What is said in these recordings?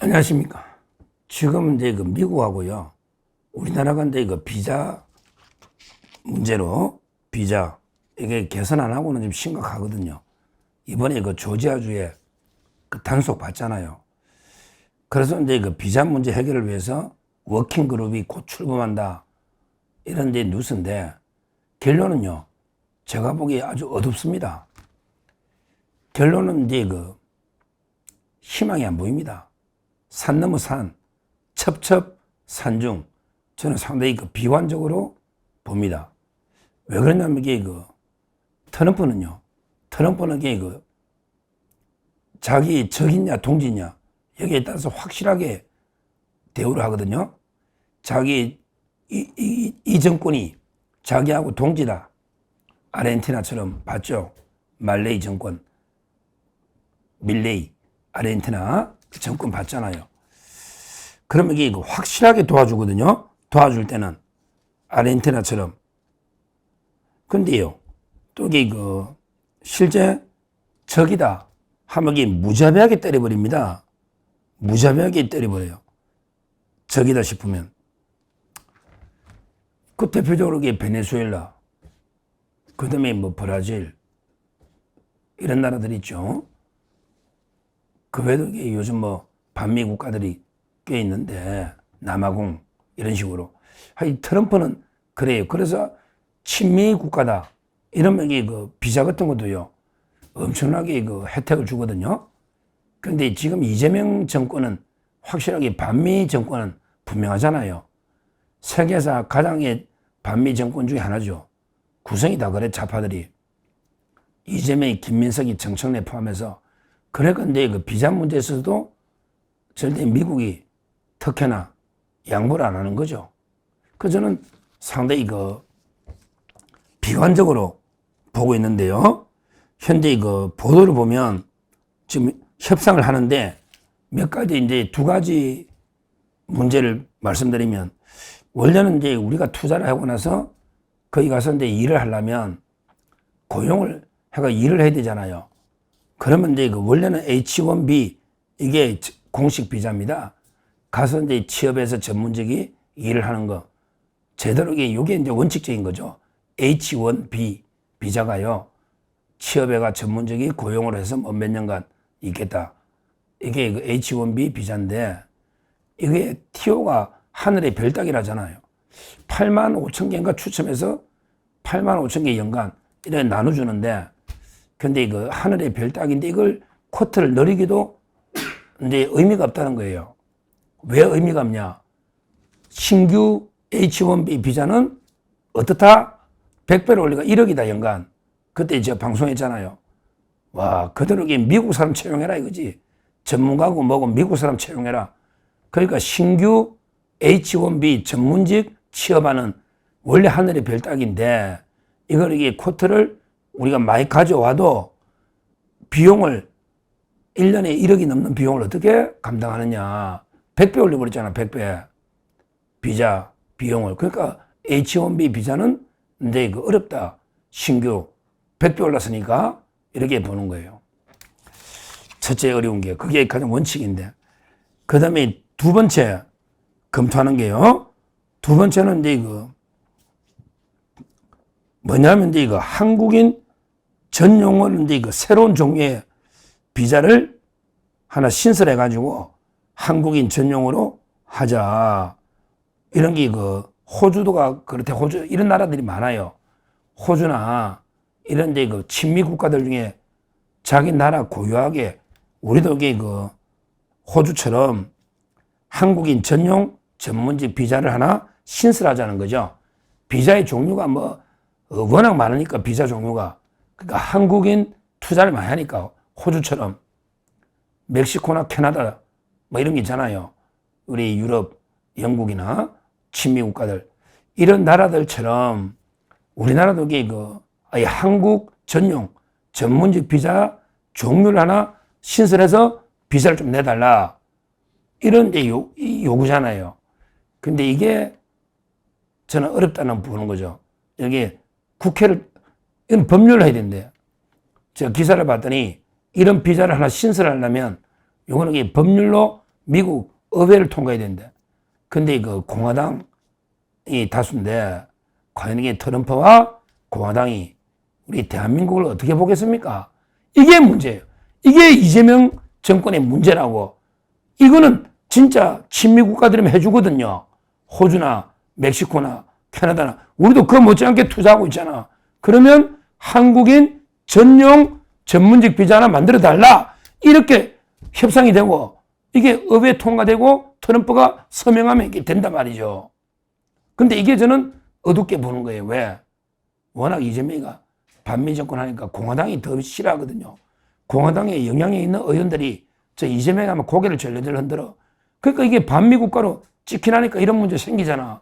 안녕하십니까. 지금 이제 그 미국하고요. 우리나라가 이제 그 비자 문제로 비자 이게 개선 안 하고는 좀 심각하거든요. 이번에 그 조지아주에 그 단속 받잖아요. 그래서 이제 그 비자 문제 해결을 위해서 워킹 그룹이 곧 출범한다. 이런 데 뉴스인데 결론은요. 제가 보기에 아주 어둡습니다. 결론은 이제 그 희망이 안 보입니다. 산 넘어 산, 첩첩 산중. 저는 상당히 그 비관적으로 봅니다. 왜 그러냐면 이게 그 트럼프는요. 트럼프는 이게 그 자기 적이냐 동지냐 여기에 따라서 확실하게 대우를 하거든요. 자기 이, 이, 이 정권이 자기하고 동지다. 아르헨티나처럼 봤죠. 말레이 정권, 밀레이, 아르헨티나 그 정권 봤잖아요. 그러면 이게 그 확실하게 도와주거든요. 도와줄 때는 아르헨티나처럼. 근데요, 또 이게 그 실제 적이다 하면 이게 무자비하게 때려버립니다. 무자비하게 때려버려요. 적이다 싶으면. 그 대표적으로 이게 베네수엘라, 그 다음에 뭐 브라질, 이런 나라들 있죠. 그 외에도 요즘 뭐 반미 국가들이 꽤 있는데, 남아공, 이런 식으로. 하여 트럼프는 그래요. 그래서 친미 국가다. 이러면 이게 그 비자 같은 것도요. 엄청나게 그 혜택을 주거든요. 그런데 지금 이재명 정권은 확실하게 반미 정권은 분명하잖아요. 세계에서 가장의 반미 정권 중에 하나죠. 구성이 다 그래, 좌파들이. 이재명이, 김민석이, 정청래 포함해서. 그래, 근데 그 비자 문제에서도 절대 미국이 특혜나 양보를 안 하는 거죠. 그 저는 상당히 그 비관적으로 보고 있는데요. 현재 그 보도를 보면 지금 협상을 하는데 몇 가지 이제 두 가지 문제를 말씀드리면 원래는 이제 우리가 투자를 하고 나서 거기 가서 이제 일을 하려면 고용을 해가 일을 해야 되잖아요. 그러면 이제 그 원래는 H1B 이게 공식 비자입니다. 가서 이제 취업해서 전문직이 일을 하는 거. 제대로 이게 이게 이제 원칙적인 거죠. H1B 비자가요. 취업해가 전문직이 고용을 해서 뭐몇 년간 있겠다. 이게 그 H1B 비자인데 이게 TO가 하늘의 별 따기라잖아요. 8만 5천 개인가 추첨해서 8만 5천 개 연간 이렇게 나눠주는데 근데 그 하늘의 별 따기인데 이걸 코트를 늘리기도 이제 의미가 없다는 거예요. 왜 의미가 없냐? 신규 H1B 비자는 어떻다? 100배로 올리가 1억이다 연간. 그때 제가 방송했잖아요. 와 그대로 미국 사람 채용해라 이거지. 전문가고 뭐고 미국 사람 채용해라. 그러니까 신규 H1B 전문직 취업하는 원래 하늘의 별 따기인데 이걸 이게 코트를 우리가 많이 가져와도 비용을 1년에 1억이 넘는 비용을 어떻게 감당하느냐. 100배 올려버렸잖아, 100배. 비자, 비용을. 그러니까 H1B 비자는 이제 그 어렵다. 신규 100배 올랐으니까 이렇게 보는 거예요. 첫째 어려운 게 그게 가장 원칙인데. 그 다음에 두 번째 검토하는 게요. 두 번째는 이제 그 뭐냐면 이제 이거 한국인 전용을 이제 그 새로운 종류의 비자를 하나 신설해 가지고 한국인 전용으로 하자. 이런 게 그 호주도가 그렇대 호주 이런 나라들이 많아요. 호주나 이런 데 그 친미 국가들 중에 자기 나라 고유하게 우리도 그 호주처럼 한국인 전용 전문직 비자를 하나 신설하자는 거죠. 비자의 종류가 뭐 어, 워낙 많으니까 비자 종류가 그러니까 한국인 투자를 많이 하니까 호주처럼 멕시코나 캐나다 뭐 이런 게 있잖아요. 우리 유럽, 영국이나 친미 국가들 이런 나라들처럼 우리나라도 이게 그 아예 한국 전용 전문직 비자 종류를 하나 신설해서 비자를 좀 내달라 이런 데 요, 요구잖아요. 근데 이게 저는 어렵다는 보는 거죠. 여기 국회를 이런 법률을 해야 된대요. 제가 기사를 봤더니 이런 비자를 하나 신설하려면 이게 법률로 미국 의회를 통과해야 된대. 근데 그 공화당이 다수인데 과연 이게 트럼프와 공화당이 우리 대한민국을 어떻게 보겠습니까? 이게 문제예요. 이게 이재명 정권의 문제라고. 이거는 진짜 친미 국가들이면 해주거든요. 호주나 멕시코나 캐나다나 우리도 그 못지않게 투자하고 있잖아. 그러면 한국인 전용 전문직 비자 하나 만들어 달라. 이렇게 협상이 되고 이게 의회 통과되고 트럼프가 서명하면 이게 된단 말이죠. 근데 이게 저는 어둡게 보는 거예요. 왜? 워낙 이재명이가 반미 정권 하니까 공화당이 더 싫어하거든요. 공화당에 영향이 있는 의원들이 저 이재명 하면 고개를 절레절 흔들어. 그러니까 이게 반미 국가로 찍히나니까 이런 문제 생기잖아.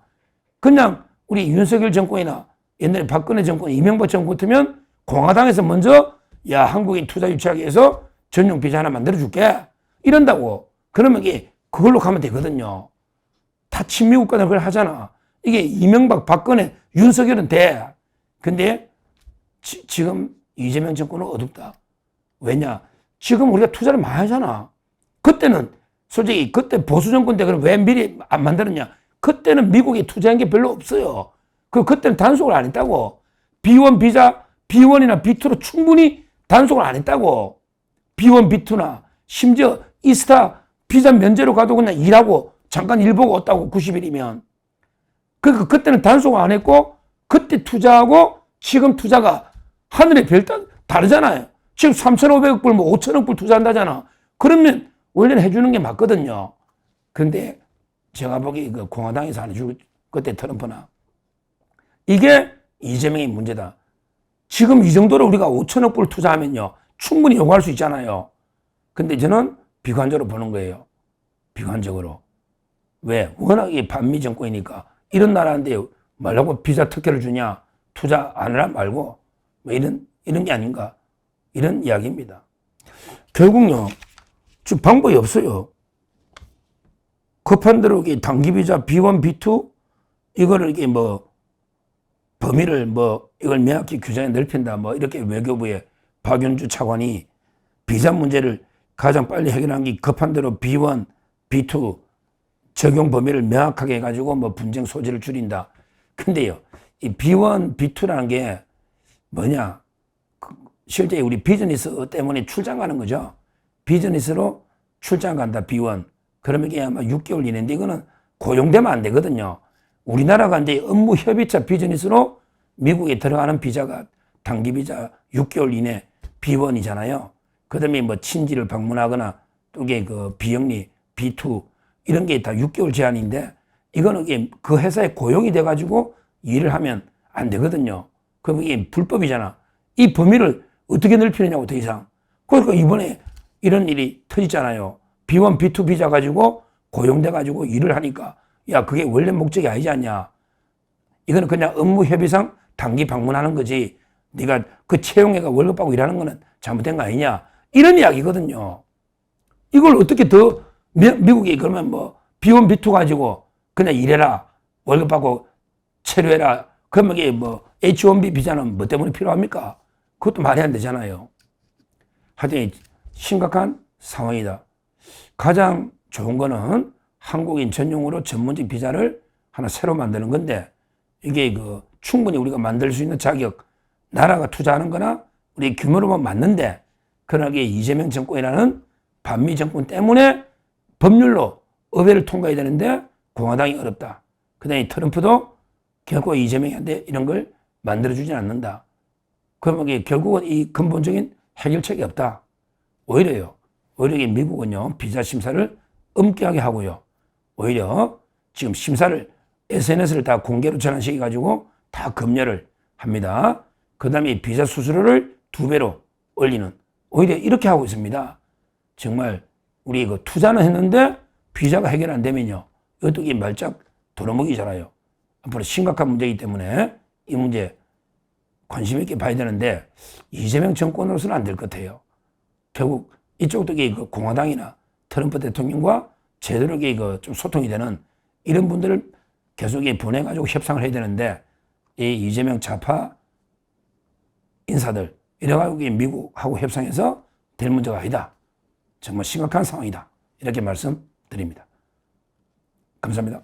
그냥 우리 윤석열 정권이나 옛날에 박근혜 정권, 이명박 정권 같으면 공화당에서 먼저 야 한국인 투자 유치하기 위해서 전용 비자 하나 만들어 줄게 이런다고 그러면 이게 그걸로 가면 되거든요. 다 친미 국가들 그걸 하잖아. 이게 이명박, 박근혜, 윤석열은 돼. 근데 지, 금 이재명 정권은 어둡다. 왜냐? 지금 우리가 투자를 많이 하잖아. 그때는 솔직히 그때 보수 정권 때 그럼 왜 미리 안 만들었냐? 그때는 미국이 투자한 게 별로 없어요. 그 그때는 단속을 안 했다고. B1 비자 B1이나 B2로 충분히 단속을 안 했다고. B1, B2나 심지어 이스타 비자 면제로 가도 그냥 일하고 잠깐 일 보고 왔다고 90일이면. 그러니까 그때는 단속을 안 했고 그때 투자하고 지금 투자가 하늘의 별 따, 다르잖아요. 지금 3,500억 불, 뭐 5천억 불 투자한다잖아. 그러면 원래는 해주는 게 맞거든요. 근데 제가 보기 그 공화당에서 안 해주고 그때 트럼프나 이게 이재명의 문제다. 지금 이 정도로 우리가 5천억 불 투자하면요. 충분히 요구할 수 있잖아요. 근데 저는 비관적으로 보는 거예요. 비관적으로. 왜? 워낙 이 반미 정권이니까 이런 나라인데 말라고 비자 특혜를 주냐? 투자 안 하라 말고 뭐 이런 이런 게 아닌가? 이런 이야기입니다. 결국요. 지금 방법이 없어요. 급한 대로 이게 단기 비자 B1, B2 이거를 이게 뭐 범위를 뭐 이걸 명확히 규정에 넓힌다 뭐 이렇게 외교부의 박윤주 차관이 비자 문제를 가장 빨리 해결한 게 급한 대로 B1, B2 적용 범위를 명확하게 해가지고 뭐 분쟁 소지를 줄인다. 근데요, 이 B1, B2라는 게 뭐냐? 그 실제 우리 비즈니스 때문에 출장 가는 거죠. 비즈니스로 출장 간다, B1. 그러면 이게 아마 6개월 이내인데 이거는 고용되면 안 되거든요. 우리나라가 이제 업무 협의차 비즈니스로 미국에 들어가는 비자가 단기 비자 6개월 이내 B1이잖아요. 그 다음에 뭐 친지를 방문하거나 또 이게 그 비영리 B2 이런 게 다 6개월 제한인데 이거는 그 회사에 고용이 돼가지고 일을 하면 안 되거든요. 그럼 이게 불법이잖아. 이 범위를 어떻게 넓히느냐고 더 이상. 그러니까 이번에 이런 일이 터지잖아요. B1, B2 비자 가지고 고용돼 가지고 일을 하니까 야 그게 원래 목적이 아니지 않냐. 이거는 그냥 업무 협의상 단기 방문하는 거지. 네가 그 채용해가 월급 받고 일하는 거는 잘못된 거 아니냐. 이런 이야기거든요. 이걸 어떻게 더 미, 미국이 그러면 뭐 B1, B2 가지고 그냥 일해라. 월급 받고 체류해라. 그러면 이게 뭐 H1B 비자는 뭐 때문에 필요합니까? 그것도 말이 안 되잖아요. 하여튼 심각한 상황이다. 가장 좋은 거는 한국인 전용으로 전문직 비자를 하나 새로 만드는 건데 이게 그 충분히 우리가 만들 수 있는 자격 나라가 투자하는 거나 우리 규모로만 맞는데 그러게 이재명 정권이라는 반미 정권 때문에 법률로 의회를 통과해야 되는데 공화당이 어렵다. 그 다음에 트럼프도 결코 이재명한테 이런 걸 만들어주지 않는다. 그러면 이게 결국은 이 근본적인 해결책이 없다. 오히려요. 오히려 미국은요, 비자 심사를 엄격하게 하고요. 오히려 지금 심사를 SNS를 다 공개로 전환시켜 가지고 다 검열을 합니다. 그 다음에 비자 수수료를 두 배로 올리는 오히려 이렇게 하고 있습니다. 정말 우리 그 투자는 했는데 비자가 해결 안 되면요. 이것도 이 말짝 돌아먹이잖아요. 앞으로 심각한 문제이기 때문에 이 문제 관심 있게 봐야 되는데 이재명 정권으로서는 안 될 것 같아요. 결국 이쪽도 그 공화당이나 트럼프 대통령과 제대로 그좀 소통이 되는 이런 분들을 계속 보내가지고 협상을 해야 되는데 이 이재명 좌파 인사들 이래가지고 미국하고 협상해서 될 문제가 아니다. 정말 심각한 상황이다. 이렇게 말씀드립니다. 드립니다. 감사합니다.